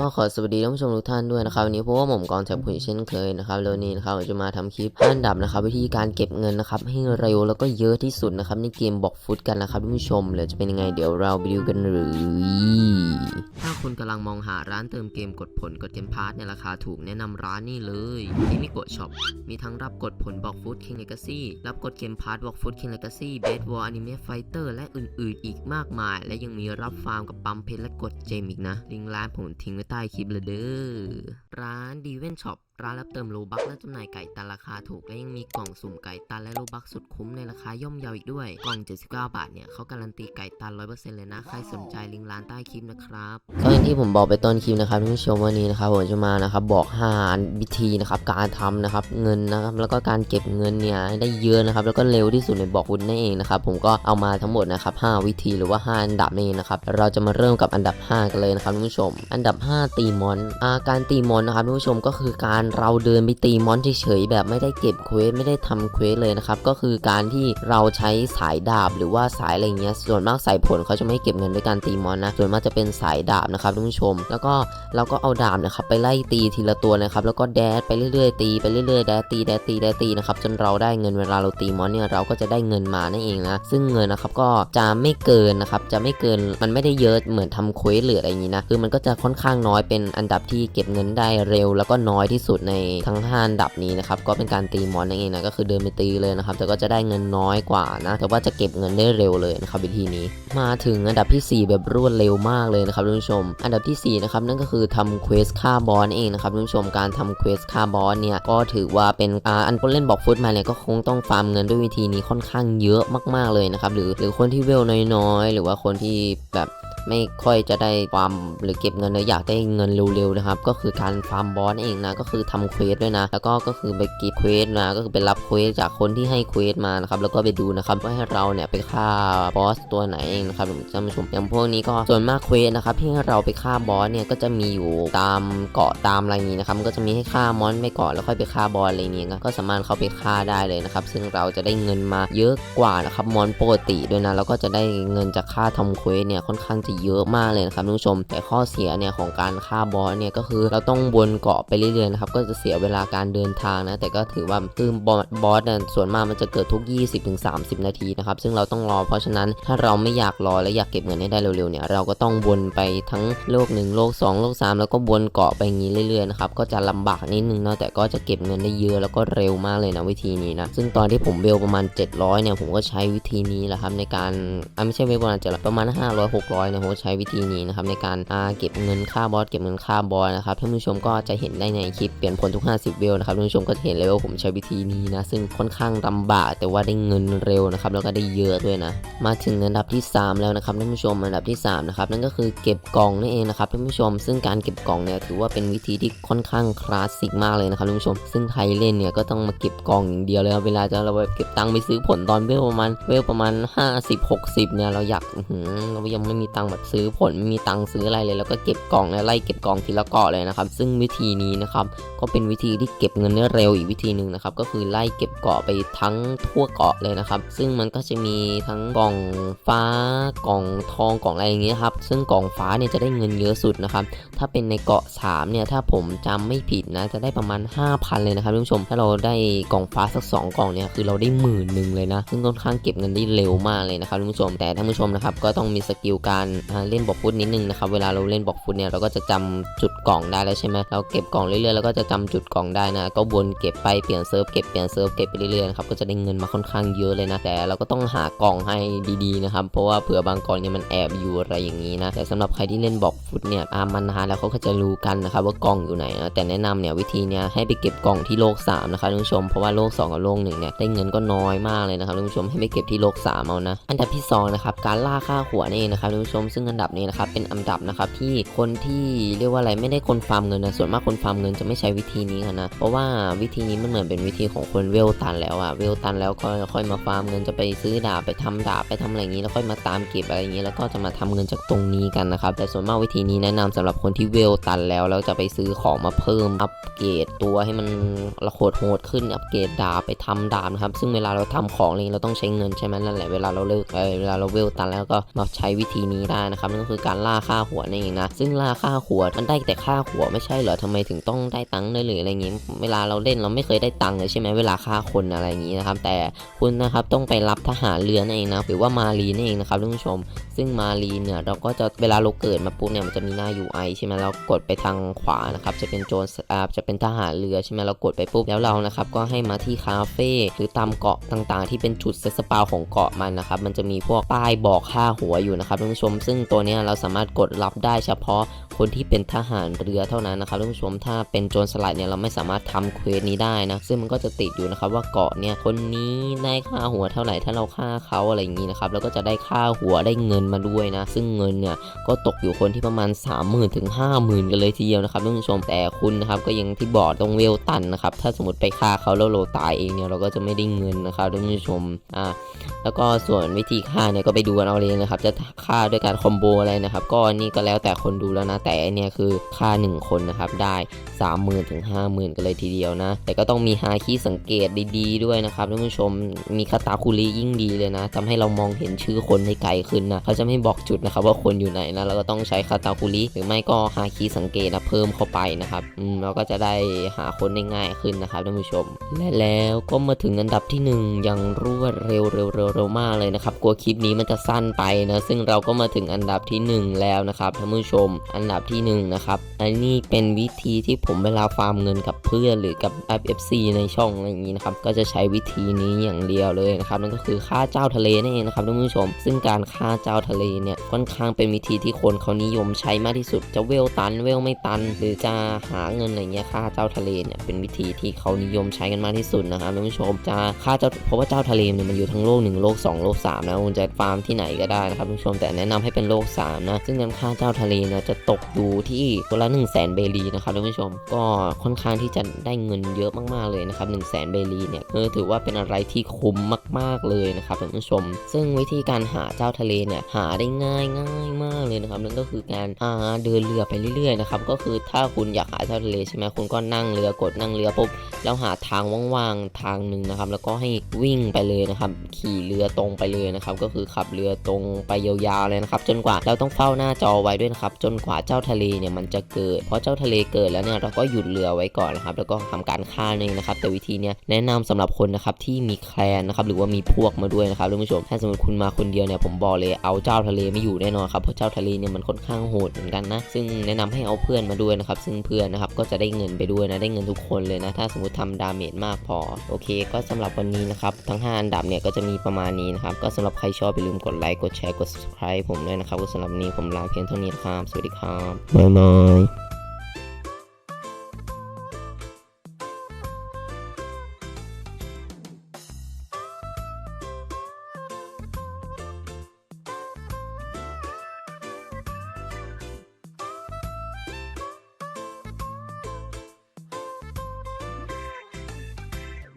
ก็ขอสวัสดีท่านผู้ชมทุกท่านด้วยนะครับวันนี้พบว่าผมกรจากผุยเช่นเคยนะครับแล้วนี้นะครับเราจะมาทำคลิปห้าอันดับนะครับ วิธีการเก็บเงินนะครับ ให้เร็วแล้วก็เยอะที่สุดนะครับในเกมบอกฟุตกันนะครับท่านผู้ชมเดี๋ยจะเป็นยังไงเดี๋ยวเราไปดูกันเลยถ้าคุณกำลังมองหาร้านเติมเกมกดผลกดเกมพาร์ทในราคาถูกแนะนำร้านนี้เลยที่มิโกะช็อปมีทั้งรับกดผลบอกฟุตคิงเลกาซี่รับกดเกมพาร์ทบอกฟุตคิงเลกาซี่เบสวอลอนิเมะไฟเตอร์และอื่นๆ อีกมากมาย และยังมีรับฟาร์มกับปั๊มเพชรและกดเจมอีกนะลิงก์ร้านผมทิ้งไว้ว้ใต้คลิปเลยเด้อร้านดีเวนช็อปร้านรับเติมโลบักและจำหน่ายไก่ตันราคาถูก และยังมีกล่องสุ่มไก่ตันและโลบักสุดคุ้มในราคาย่อมเยาอีกด้วย กล่อง 79 บาทเนี่ยเขาการันตีไก่ตัน100%เลยนะ ใครสนใจลิงก์ร้านใต้คลิปนะครับก็อย่างที่ผมบอกไปต้นคลิปนะครับท่านผู้ชมวันนี้นะครับผมจะมานะครับบอก5วิธีนะครับการทำนะครับเงินนะครับแล้วก็การเก็บเงินเนี่ยได้เยอะนะครับแล้วก็เร็วที่สุดในบอกคุณนั่นเองนะครับผมก็เอามาทั้งหมดนะครับ5วิธีหรือว่า 5 อันดับนี่นเองนะครับเราจะมาเริ่มกับอันดับ 5 กันเลยนะครับท่านผู้ชม อันดับ 5 ตีมอนอาการตีมอนนะครับท่านผู้ชมก็คือการเราเดินไปตีมอนเฉยๆแบบไม่ได้เก็บเควสไม่ได้ทำเควสเลยนะครับก็คือการที่เราใช้สายดาบหรือว่าสายอะไรเงี้ยส่วนมากสายผลเขาจะไม่เก็บเงินด้วยการตีมอนนะส่วนมากจะเป็นสายดาบนะครับท่านผู้ชม แล้วก็เราก็เอาดาบนะครับไปไล่ตีทีละตัวนะครับแล้วก็แดดไปเรื่อยๆตีไปเรื่อยๆแดดตีแดดตีแดดตีนะครับจนเราได้เงินเวลาเราตีมอนเนี่ยเราก็จะได้เงินมานั่นเองนะซึ่งเงินนะครับก็จะไม่เกินนะครับจะไม่เกินมันไม่ได้เยอะเหมือนทำเควสหรืออะไรอย่างนี้นะคือมันก็จะค่อนข้างน้อยเป็นอันดับที่เก็บเงินได้เร็วแล้วก็น้อยที่สุดในทั้งห้าอันดับนี้นะครับก็เป็นการตีมอนนั่นเองนะก็คือเดินไปตีเลยนะครับแต่ก็จะได้เงินน้อยกว่านะแต่ว่าจะเก็บเงินได้เร็วเลยนะครับวิธีนี้ มาถึงอันดับทีสี่4 แบบรวดเร็วมากเลยนะครับท่านผู้ชม อันดับทีสี่4นะครับนั่นก็คือทำเควสฆ่าบอสเองนะครับท่านผู้ชมการทำเควสฆ่าบอสเนี่ยก็ถือว่าเป็นออันคนเล่นบอกฟุตมาเนี่ยก็คงต้องฟาร์มเงินด้วยวิธีนี้ค่อนข้างเยอะมากๆเลยนะครับหรือหรือคนที่เวลน้อยๆ หรือว่าคนที่แบบ ไม่ค่อยจะได้ความหรือเก็บเงินเลยออยากได้เงินเร็วๆนะครับ ก็คือการฟาร์มบอสนั่นเองนะ ก็คือทำเควสด้วยนะ แล้วก็ก็คือไปกีบเควสนะ ก็คือไปรับเควสจากคนที่ให้เควสมานะครับ แล้วก็ไปดูนะครับว่าให้เราเนี่ยไปฆ่าบอสตัวไหนเองนะครับท่านผู้ชมอย่างพวกนี้ก็ส่วนมากเควสนะครับที่ให้เราไปฆ่าบอสเนี่ยก็จะมีอยู่ตามเกาะตามอะไรนี้นะครับมันก็จะมีให้ฆ่ามอนไปก่อนแล้วค่อยไปฆ่าบอสอะไรอย่างเงี้ก็สามารถเข้าไปฆ่าได้เลยนะครับ ซึ่งเราจะได้เงินมาเยอะกว่านะครับมอนปกติด้วยนะแล้วก็จะได้เงินจากค่าทำเควสเนี่ยค่อนข้างจะเยอะมากเลยนะครับท่านผู้ชม แต่ข้อเสียเนี่ยของการฆ่าบอสเนี่ยก็คือเราต้องวนเกาะไปเรื่อยๆนะครับก็จะเสียเวลาการเดินทางนะแต่ก็ถือว่าคือบอสบอสเนี่ยส่วนมากมันจะเกิดทุก 20-30 นาทีนะครับซึ่งเราต้องรอเพราะฉะนั้นถ้าเราไม่อยากรอและอยากเก็บเงินให้ได้เร็วๆเนี่ยเราก็ต้องวนไปทั้งโลก1โลก2โลก3แล้วก็วนเกาะไปงี้เรื่อยๆนะครับก็จะลำบากนิดนึงเนาะแต่ก็จะเก็บเงินได้เยอะแล้วก็เร็วมากเลยนะวิธีนี้นะซึ่งตอนที่ผมเวลประมาณ 700เนี่ยผมก็ใช้วิธีนี้แหละครับในการอ่าไม่ใช่เวลประมาณ700ประมาณ 500 600เนี่ยมก็ใช้วิธีนี้นะครับในการาเก็บเงินค่าบอสเก็บเงินค่าบอสนะครับท่านผู้ชมก็จะเห็นได้ในคลิปเปลี่ยนผลทุก 50 เวลนะครับท่านผู้ชมก็จะเห็นเลยว่าผมใช้วิธีนี้นะซึ่งค่อนข้างลำบากแต่ว่าได้เงินเร็วนะครับแล้วก็ได้เยอะด้วยนะ มาถึงอันดับที่ 3 แล้วนะครับท่านผู้ชมอันดับที่3นะครับนั่นก็คือเก็บกล่องนั่นเองนะครับท่านผู้ชม ซึ่งการเก็บกล่องเนี่ยถือว่าเป็นวิธีที่ค่อนข้างคลาสสิกมากเลยนะครับท่านผู้ชม ซึ่งใครเล่นเนี่ยก็ต้องมาเก็บกล่องอย่างเดียวเลยครับเวลาจะเราเก็บตังค์ไปซื้อผลตอนเวลประมาณเวลประมาณ 50 60เนี่ยเราอยากเรายังไม่มีตังค์แบบซื้อผลไม่มีตังค์ซื้ออะไรเลย แล้วก็เก็บกล่องแล้วไล่เก็บกล่องทีละเกาะเลยนะครับ ซึ่งวิธีนี้นะครับก็เป็นวิธีที่เก็บเงินได้เร็วอีกวิธีหนึ่งนะครับก็คือไล่เก็บเกาะไปทั้งทั่วเกาะเลยนะครับ ซึ่งมันก็จะมีทั้งกล่องฟ้ากล่องทองกล่องอะไรอย่างเงี้ยครับซึ่งกล่องฟ้าเนี่ยจะได้เงินเยอะสุดนะครับถ้าเป็นในเกาะ3เนี่ยถ้าผมจำไม่ผิดนะจะได้ประมาณ 5,000 เลยนะครับท่านผู้ชมถ้าเราได้กล่องฟ้าสัก 2 กล่องเนี่ยคือเราได้หมื่นหนึ่งเลยนะซึ่งค่อนข้างเก็บเงินได้เร็วมากเลยนะครับท่านผู้ชมแต่ท่านผู้ชมนะครับก็ต้องมีสกิลการเล่นบอกฟุตนิดนึงนะครับเวลาเราเล่นบอกฟุตเนี่ยเราก็จะจำจุดกล่องได้แล้วใช่ไหมเราเก็บกล่องเรื่อยๆแล้วก็จะจำจุดกล่องได้นะ ก็วนเก็บไปเปลี่ยนเซิร์ฟเก็บเปลี่ยนเซิร์ฟเก็บไปเรื่อยๆนะครับก็จะได้เงินมาค่อนข้างเยอะเลยนะแต่เราก็ต้องหากล่องให้ดีๆนะครับเพราะว่าเผื่อบางกล่องเนี่ยมันแอบอยู่อะไรอย่างนี้นะแต่สำหรับใครที่เล่นบอกฟุตเนี่ยอามานานแล้วเขาก็จะรู้กันนะครับว่ากล่องอยู่ไหนนะแต่แนะนำเนี่ยวิธีเนี้ยให้ไปเก็บกล่องที่โลก3นะครับท่านผู้ชมเพราะว่าโลก 2 กับโลก1เนี่ยได้เงินก็น้อยมากเลยนะครับท่านผู้ชมให้ไปเก็บที่โลก3เอานะอันดับที่2นะครับการล่าค่าหัวนี่เงนะครับท่านผู้ชมซึ่งอันดับนี้นะครับเป็นอันดับนะครับที่คนที่เรียกว่าอะไรไม่ได้คนฟาร์มเงินนะส่วนมากคนฟาร์มเงินจะไม่ใช้วิธีนี้กันนะเพราะว่าวิธีนี้มันเหมือนเป็นวิธีของคนเวลตันแล้วอะเวลตันแล้วก็ค่อยมาฟาร์มเงินจะไปซื้อดาบไปทำดาบไปทำอะไรอย่างนี้แล้วค่อยมาตามเก็บอะไรอย่างนี้แล้วก็จะมาทำเงินจากตรงนี้กันนะครับแต่ส่วนมากวิธีนี้แนะนำสำหรับคนที่เวลตันแล้วแล้วจะไปซื้อของมาเพิ่มอัปเกรดตัวให้มันระโหดโหดขึ้นอัปเกรดดาบไปทำดาบนะครับซึ่งเวลาเราทำของอะไรเราต้องใช้เงินใช่ไหมนั่นแหละเวลาเราเลิกเวลาเราเวลตันแล้วก็มาใช้วิธีนี้ได้นะครับนั่นก็คือการล่าค่าหัวนั่นเองนะซึ่งล่าค่าหัวมันได้แต่ค่าหัวไม่ใช่เหรอทำไมถึงต้องได้ตังค์ด้วยหรืออะไรอย่างงี้เวลาเราเล่นเราไม่เคยได้ตังค์เลยใช่ไหมเวลาฆ่าคนอะไรอย่างงี้นะครับ แต่คุณนะครับต้องไปรับทหารเรือนั่นเองนะหรือว่ามารีนั่นเองนะครับท่านผู้ชม ซึ่งมารีเนี่ยเราก็จะเวลาเราเกิดมาปุ๊บเนี่ยมันจะมีหน้า UI ใช่ไหมเรากดไปทางขวานะครับจะเป็นโจรอ่าจะเป็นทหารเรือใช่ไหมเรากดไปปุ๊บแล้วเรานะครับก็ให้มาที่คาเฟ่หรือตามเกาะต่างๆ ที่เป็นจุดเซสปาวของเกาะมันนะครับมันจะมีพวกป้ายบอกค่าหัวอยู่นะครับท่านผู้ชมซึ่งตัวนี้เราสามารถกดรับได้เฉพาะคนที่เป็นทหารเรือเท่านั้นนะครับท่านผู้ชมถ้าเป็นโจรสลัดเนี่ยเราไม่สามารถทำเควสนี้ได้นะ ซึ่งมันก็จะติดอยู่นะครับว่าเกาะเนี่ยคนนี้ได้ค่าหัวเท่าไหร่ถ้าเราฆ่าเขาอะไรอย่างนี้นะครับแล้วก็จะได้ค่าหัวได้เงินมาด้วยนะ ซึ่งเงินเนี่ยก็ตกอยู่คนที่ประมาณ 3 0,000ถึง50,000กันเลยทีเดียวนะครับท่านผู้ชมแต่คุณนะครับก็ยังที่บอกตรงเวลตันนะครับถ้าสมมติไปฆ่าเขาแล้วเราตายเองเนี่ยเราก็จะไม่ได้เงินนะครับท่านผู้ชมอ่าแล้วก็ส่วนวิธีฆ่าเนี่ยก็ไปดูกันเอาเลยนะครับจะฆ่าด้วยการคอมโบอะไรนะครับก็นี่ก็แล้วแต่คนดูแล้วนะแต่อันเนี่ยคือฆ่า 1 คนนะครับได้ 30,000ถึง50,000 กันเลยทีเดียวนะ แต่ก็ต้องมีฮาคีสังเกตดีๆ ด้วยนะครับท่านผู้ชมมีคาตาคุริยิ่งดีเลยนะทำให้เรามองเห็นชื่อคนได้ไกลขึ้นนะเขาจะไม่บอกจุดนะครับว่าคนอยู่ไหนนะเราก็ต้องใช้คาตาคุริหรือไม่ก็ฮาคีสังเกตนะเพิ่มเข้าไปนะครับอืมเราก็จะได้หาคนได้ง่ายขึ้นนะครับท่านผู้ชม และแล้วก็มาถึงอันดับที่หนึ่งอย่างรวดเร็วเร็วเร็วเร็วมากเลยนะครับกลัวคลิปนี้มันจะสั้นไปนะซึ่งเราก็มาถึงอันดับที่หนึ่งแล้วนะครับท่านผู้ชมอันดับที่หนึ่งนะครับ อันนี้เป็นวิธีที่ผมเวลาฟาร์มเงินกับเพื่อนหรือกับ FFC ในช่องอะไรอย่างนี้นะครับ ก็จะใช้วิธีนี้อย่างเดียวเลยนะครับ นั่นก็คือฆ่าเจ้าทะเลนั่นเองนะครับท่านผู้ชม ซึ่งการฆ่าเจ้าทะเลเนี่ยค่อนข้างเป็นวิธีที่คนเขานิยมใช้มากที่สุด จะเวลตันเวลไม่ตัน หรือจะหาเงินอะไรเงี้ยฆ่าเจ้าทะเลเนี่ยเป็นวิธีที่เขานิยมใช้กันมากที่สุดนะครับท่านผู้ชมจะฆ่าเจ้าเพราะว่าเจ้าทะเลเนี่ยมันอยู่ทั้งโลกหนึ่งโลกสองโลกสามนะคุณจะฟาร์มที่ไหนก็ได้นะครับท่านผู้ชมแต่แนะนำให้เป็นโลกสามนะซึ่งการฆ่าเจ้าทะเลเนี่ยจะตกอยู่ที่ตัวละ1 0 0 0 0แสนเบลีนะครับท่านผู้ชม ก็ค่อนข้างที่จะได้เงินเยอะมากๆเลยนะครับ1 0 0 0 0แสนเบลีเนี่ยถือว่าเป็นอะไรที่คุ้มมาก ๆเลยนะครับท่านผู้ชม ซึ่งวิธีการหาเจ้าทะเลเนี่ยหาได้ง่ายง่ายมากเลยนะครับนั่นก็คือการอ่าเดินเรือไปเรื่อยๆนะครับก็คือถ้าคุณอยากหาเจ้าทะเลใช่ไหมคุณก็นั่งเรือกดนั่งเรือปุ๊บแล้วหาทางว่างๆทางหนึ่งนะครับแล้วก็ให้วิ่งไปเลยนะครับขี่เรือตรงไปเลยนะครับก็คือขับเรือตรงไปยาวๆเลยนะครับจนกว่าเราต้องเฝ้าหน้าจอไว้ด้วยนะครับจนกว่าเจ้า้าทะเลเนี่ยมันจะเกิดเพราะเจ้าทะเลเกิดแล้วเนี่ยเราก็หยุดเรือไว้ก่อนนะครับแล้วก็ทำการฆ่าเองนะครับแต่วิธีเนี้ยแนะนำสำหรับคนนะครับที่มีแคลนนะครับหรือว่ามีพวกมาด้วยนะครับท่านผู้ชมถ้าสมมติคุณมาคนเดียวเนี่ยผมบอกเลยเอาเจ้าทะเลไม่อยู่แน่นอนครับเพราะเจ้าทะเลเนี่ยมันค่อนข้างโหดเหมือนกันนะซึ่งแนะนำให้เอาเพื่อนมาด้วยนะครับซึ่งเพื่อนนะครับก็จะได้เงินไปด้วยนะได้เงินทุกคนเลยนะถ้าสมมติทำดาเมจมากพอโอเค ก็สำหรับวันนี้นะครับทั้ง 5 อันดับเนี่ยก็จะมีประมาณนี้นะครับก็สำหรับใครชอบอย่าลืมกดไลค์กดแชร์กด subscribe ผมด้วยนะครับก็สำหรับนี้ผมลาเพียงเท่านี้ครับสวัสดีครับบ๊ายบาย